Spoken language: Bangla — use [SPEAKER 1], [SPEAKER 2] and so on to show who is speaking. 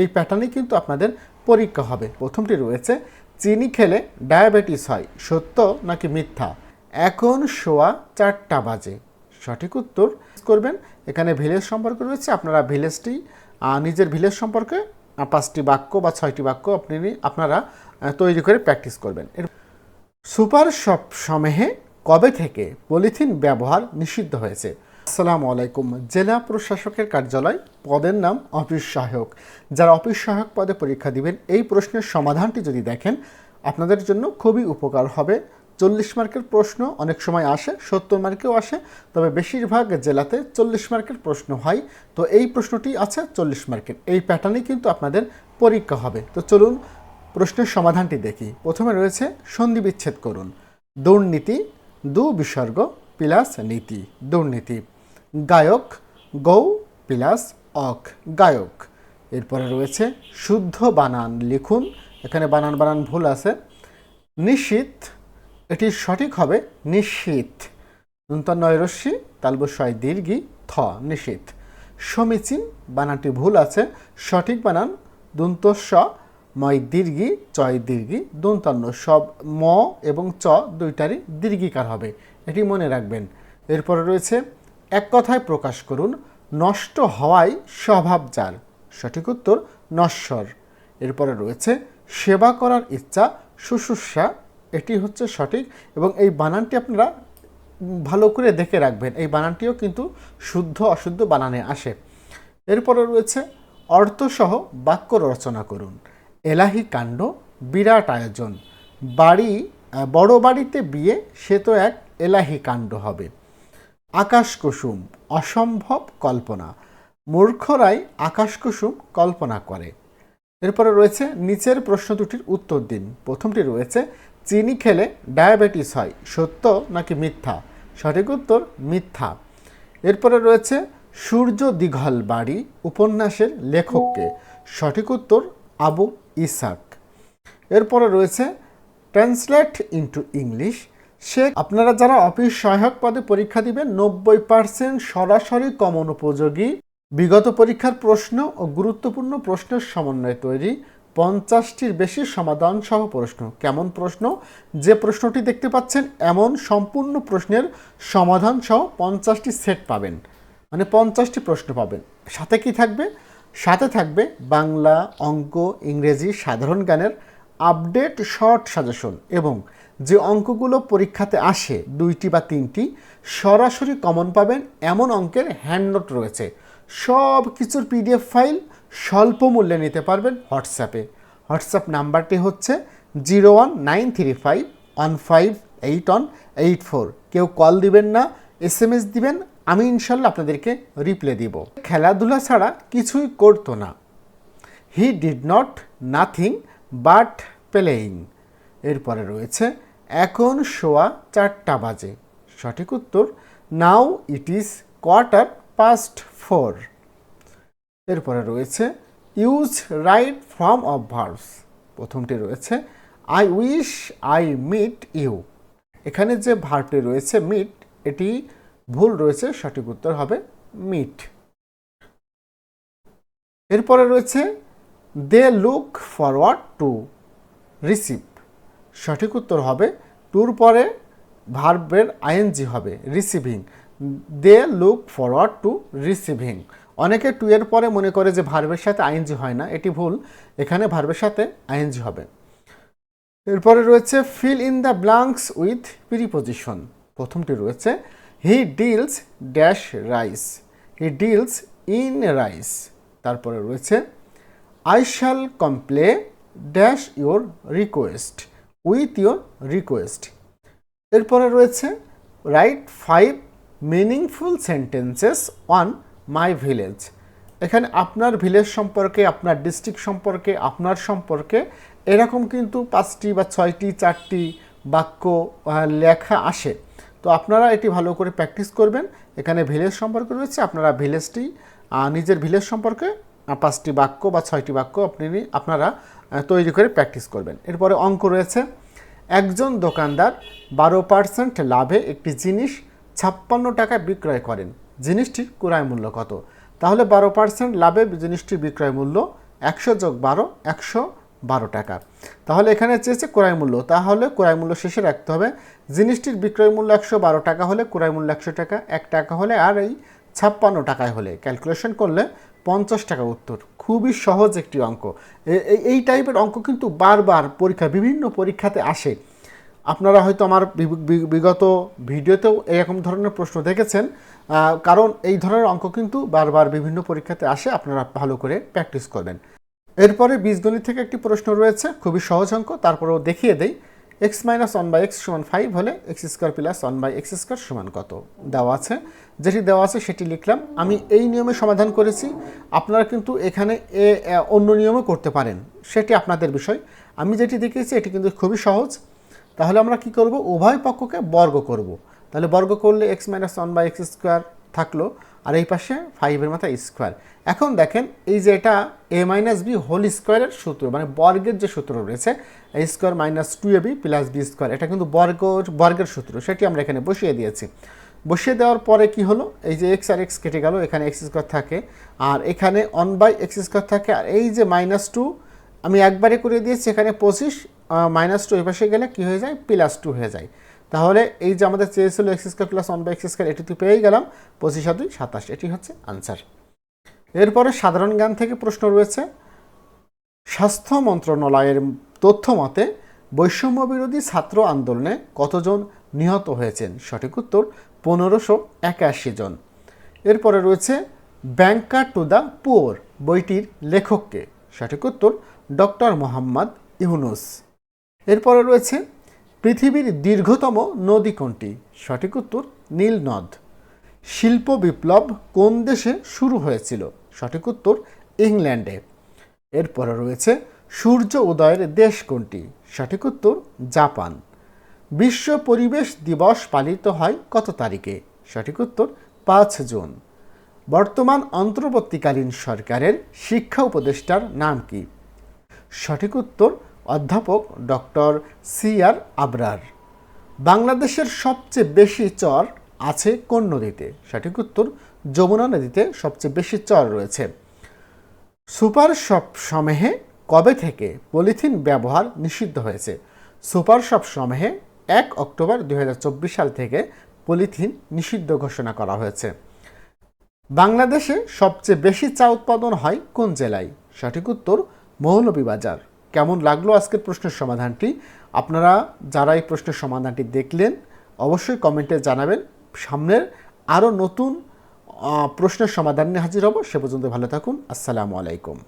[SPEAKER 1] এই প্যাটার্নে কিন্তু আপনাদের পরীক্ষা হবে। প্রথমটি রয়েছে, চিনি খেলে ডায়াবেটিস হয়, সত্য নাকি মিথ্যা? এখন শোয়া চারটা বাজে। সঠিক উত্তর করবেন। এখানে ভিলেজ সম্পর্কে রয়েছে, আপনারা ভিলেজটি নিজের ভিলেজ সম্পর্কে পাঁচটি বাক্য বা ছয়টি বাক্য আপনি আপনারা তৈরি করে প্র্যাকটিস করবেন। এর সুপার শপ সমেহে কবে থেকে? পলিথিন ব্যবহার নিষিদ্ধ হয়েছে। আসসালামু আলাইকুম। জেলা প্রশাসকের কার্যালয় পদের নাম অফিস সহায়ক। যারা অফিস সহায়ক পদে পরীক্ষা দিবেন, এই প্রশ্নের সমাধানটি যদি দেখেন, আপনাদের জন্য খুবই উপকার হবে। চল্লিশ মার্কের প্রশ্ন অনেক সময় আসে, সত্তর মার্কেও আসে, তবে বেশিরভাগ জেলাতে চল্লিশ মার্কের প্রশ্ন হয়। তো এই প্রশ্নটি আছে চল্লিশ মার্কের। এই প্যাটার্নেই কিন্তু আপনাদের পরীক্ষা হবে। তো চলুন প্রশ্নের সমাধানটি দেখি। প্রথমে রয়েছে সন্ধি বিচ্ছেদ করুন। দুর্নীতি দু বিসর্গ প্লাস নীতি। দুর্নীতি। গায়ক গৌ প্লাস অক গায়ক। এরপরে রয়েছে শুদ্ধ বানান লিখুন। এখানে বানান বানান ভুল আছে। নিশীত, এটি সঠিক হবে নিশ্চিত নূতন নয় রশ্মি তালবস্বয় দীর্ঘি, থ, নিশীত। সমীচীন, বানানটি ভুল আছে। সঠিক বানান দন্ত স ময় দীর্ঘি, চয় দীর্ঘি, দন্তান্ন। সব ম এবং চ দুইটারই দীর্ঘিকার হবে। এটি মনে রাখবেন। এরপরে রয়েছে এক কথায় প্রকাশ করুন, নষ্ট হওয়াই স্বভাব যার। সঠিক উত্তর, নশ্বর। এরপরে রয়েছে, সেবা করার ইচ্ছা, শুশ্রূষা, এটি হচ্ছে সঠিক এবং এই বানানটি আপনারা ভালো করে দেখে রাখবেন। এই বানানটিও কিন্তু শুদ্ধ, অশুদ্ধ বানানে আসে। এরপরে রয়েছে, অর্থসহ বাক্য রচনা করুন। এলাহি কাণ্ড, বিরাট আয়োজন। বাড়ি বড় বাড়িতে বিয়ে, সে তো এক এলাহি কাণ্ড হবে। আকাশ কুসুম অসম্ভব কল্পনা। মূর্খরাই আকাশ কুসুম কল্পনা করে। এরপরে রয়েছে নিচের প্রশ্ন দুটির উত্তর দিন। প্রথমটি রয়েছে, চিনি খেলে ডায়াবেটিস হয়, সত্য নাকি মিথ্যা? সঠিক উত্তর, মিথ্যা। এরপরে রয়েছে, সূর্য দিঘল বাড়ি উপন্যাসের লেখককে। সঠিক উত্তর, আবু ইসাক। এরপরে রয়েছে, ট্রান্সলেট ইন্টু ইংলিশ সে আপনারা যারা অফিস সহায়ক পদে পরীক্ষা দিবেন, নব্বই পার্সেন্ট সরাসরি কমন উপযোগী বিগত পরীক্ষার প্রশ্ন ও গুরুত্বপূর্ণ প্রশ্নের সমন্বয়ে তৈরি। পঞ্চাশটির বেশি সমাধান সহ প্রশ্ন। কেমন প্রশ্ন? যে প্রশ্নটি দেখতে পাচ্ছেন, এমন সম্পূর্ণ প্রশ্নের সমাধান সহ পঞ্চাশটি সেট পাবেন। মানে পঞ্চাশটি প্রশ্ন পাবেন। সাথে কি থাকবে? সাথে থাকবে বাংলা, অঙ্ক, ইংরেজি, সাধারণ জ্ঞানের আপডেট, শর্ট সাজেশন এবং যে অঙ্কগুলো পরীক্ষাতে আসে, দুইটি বা তিনটি, সরাসরি কমন পাবেন এমন অঙ্কের হ্যান্ডনোট রয়েছে। সব কিছুর পিডিএফ ফাইল স্বল্প মূল্যে নিতে পারবেন হোয়াটসঅ্যাপে হোয়াটসঅ্যাপ নাম্বারটি হচ্ছে zero one nine three five one five eight one eight four কেউ কল দিবেন না এস এম এস দিবেন, আমি ইনশাল্লাহ আপনাদেরকে রিপ্লে দিব। খেলাধুলা ছাড়া কিছুই করতো না। He did not nothing but playing এরপরে রয়েছে এখন শোয়া চারটা বাজে। সঠিক উত্তর, now it is quarter past four. এরপরে রয়েছে, use right form of verbs. প্রথমটি রয়েছে, I wish I meet you. এখানে যে ভার্বটি রয়েছে, মিট, এটি ভুল রয়েছে, সঠিক উত্তর হবে মিট। এরপরে রয়েছে, they look forward to receive. সঠিক উত্তর হবে টুর পরে ভার্বের আইএনজি হবে receiving they look forward to receiving অনেকে টু এর পরে মনে করে যে ভার্বের সাথে আইএনজি হয় না, এটি ভুল। এখানে ভার্বের সাথে আইএনজি হবে। এরপরে রয়েছে fill in the blanks with preposition প্রথমটি রয়েছে he deals dash rice he deals in rice তারপরে রয়েছে I shall comply dash your request with your request এরপরে রয়েছে write five meaningful sentences on my village এখানে আপনার ভিলেজ সম্পর্কে, আপনার ডিস্ট্রিক্ট সম্পর্কে, আপনার সম্পর্কে এরকম কিন্তু পাঁচটি বা ছয়টি, চারটি বাক্য লেখা আসে। তো আপনারা এটি ভালো করে প্র্যাকটিস করবেন। এখানে ভিলেজ সম্পর্কে রয়েছে, আপনারা ভিলেজটি নিজের ভিলেজ সম্পর্কে পাঁচটি বাক্য বা ছয়টি বাক্য আপনি আপনারা তৈরি করে প্র্যাকটিস করবেন। এরপরে অঙ্ক রয়েছে। একজন দোকানদার বারো পার্সেন্ট লাভে একটি জিনিস ছাপ্পান্ন টাকায় বিক্রয় করেন। জিনিসটির ক্রয় মূল্য কত? তাহলে বারো পার্সেন্ট লাভে জিনিসটির বিক্রয় মূল্য একশো যোগ বারো, একশো বারো টাকা। তাহলে এখানে চেয়েছে ক্রয় মূল্য। তাহলে ক্রয় মূল্য শেষে রাখতে হবে। জিনিসটির বিক্রয় মূল্য একশো বারো টাকা হলে, ক্রয় মূল্য একশো টাকা, এক টাকা হলে, আর এই ছাপ্পান্ন টাকায় হলে। ক্যালকুলেশন করলে পঞ্চাশ টাকা উত্তর। খুবই সহজ একটি অঙ্ক। এই- টাইপের অঙ্ক কিন্তু বারবার পরীক্ষা, বিভিন্ন পরীক্ষাতে আসে। আপনারা হয়তো আমার বিগত ভিডিওতেও এরকম ধরনের প্রশ্ন দেখেছেন। কারণ এই ধরনের অঙ্ক কিন্তু বারবার বিভিন্ন পরীক্ষাতে আসে। আপনারা ভালো করে প্র্যাকটিস করবেন। এরপরে বীজগণিত থেকে একটি প্রশ্ন রয়েছে। খুবই সহজ অঙ্ক, তারপরেও দেখিয়ে দেই। X minus one by x সমান ফাইভ হলে x square plus one by x square সমান কত? দেওয়া আছে। যেটি দেওয়া আছে সেটি লিখলাম। আমি এই নিয়মে সমাধান করেছি। আপনারা কিন্তু এখানে এ অন্য নিয়মে করতে পারেন। সেটি আপনাদের বিষয়। আমি যেটি দেখিয়েছি, এটি কিন্তু খুবই সহজ। তাহলে আমরা কি করব? উভয় পক্ষকে বর্গ করব। তাহলে বর্গ করলে x minus one by x square থাকল, আর এই পাশে ফাইভের মাথায় স্কোয়ার। এখন দেখেন, এই যে এটা এ মাইনাস বি হোল স্কোয়ারের সূত্র মানে বর্গের যে সূত্র রয়েছে, a square minus two a b plus b square, এটা কিন্তু বর্গ বর্গের সূত্র, সেটি আমরা এখানে বসিয়ে দিয়েছি। বসিয়ে দেওয়ার পরে কি হলো? এই যে এক্স আর এক্স কেটে গেল, এখানে এক্স স্কোয়ার থাকে। আর এখানে ওয়ান বাই এক্স স্কোয়ার থাকে। আর এই যে মাইনাস টু আমি একবারে করে দিয়েছি, এখানে পঁচিশ মাইনাস টু পাশে গেলে কি হয়ে যায়? প্লাস টু হয়ে যায়। তাহলে এই যে আমাদের চেয়েছিল x square plus one by x square এটি তো পেয়েই গেলাম। পঁচিশ আর দুই, সাতাশ, এটি হচ্ছে আনসার এরপরে সাধারণ জ্ঞান থেকে প্রশ্ন রয়েছে, স্বাস্থ্য মন্ত্রণালয়ের তথ্য মতে বৈষম্য বিরোধী ছাত্র আন্দোলনে কতজন নিহত হয়েছেন? সঠিক উত্তর পনেরোশো একাশি জন। এরপরে রয়েছে ব্যাংকার টু দ্য পুয়ার বইটির লেখককে। সঠিক উত্তর ডক্টর মোহাম্মদ ইউনুস। এরপরে রয়েছে পৃথিবীর দীর্ঘতম নদী কোনটি? সঠিক উত্তর নীল নদ। শিল্প বিপ্লব কোন দেশে শুরু হয়েছিল? সঠিক উত্তর ইংল্যান্ডে। এরপরে রয়েছে সূর্য উদয়ের দেশ কোনটি? সঠিক উত্তর জাপান। বিশ্ব পরিবেশ দিবস পালিত হয় কত তারিখে? সঠিক উত্তর, পাঁচ জুন। বর্তমান অন্তর্বর্তীকালীন সরকারের শিক্ষা উপদেষ্টার নাম কি? সঠিক উত্তর, অধ্যাপক ডক্টর সি আর আবরার। বাংলাদেশের সবচেয়ে বেশি চর আছে কোন নদীতে? সঠিক উত্তর, যমুনা নদীতে সবচেয়ে বেশি চর রয়েছে। সুপার শপ সমেহে কবে থেকে পলিথিন ব্যবহার নিষিদ্ধ হয়েছে? সুপার শপ সমেহে এক অক্টোবর দুই হাজার চব্বিশ সাল থেকে পলিথিন নিষিদ্ধ ঘোষণা করা হয়েছে। বাংলাদেশে সবচেয়ে বেশি চা উৎপাদন হয় কোন জেলায়? সঠিক উত্তর মৌলভীবাজার। কেমন লাগল আজকের প্রশ্নের সমাধানটি? আপনারা যারা এই প্রশ্নের সমাধানটি দেখলেন, অবশ্যই কমেন্টে জানাবেন। সামনের আরও নতুন প্রশ্নের সমাধান নিয়ে হাজির হব। সে পর্যন্ত ভালো থাকুন। আসসালামু আলাইকুম।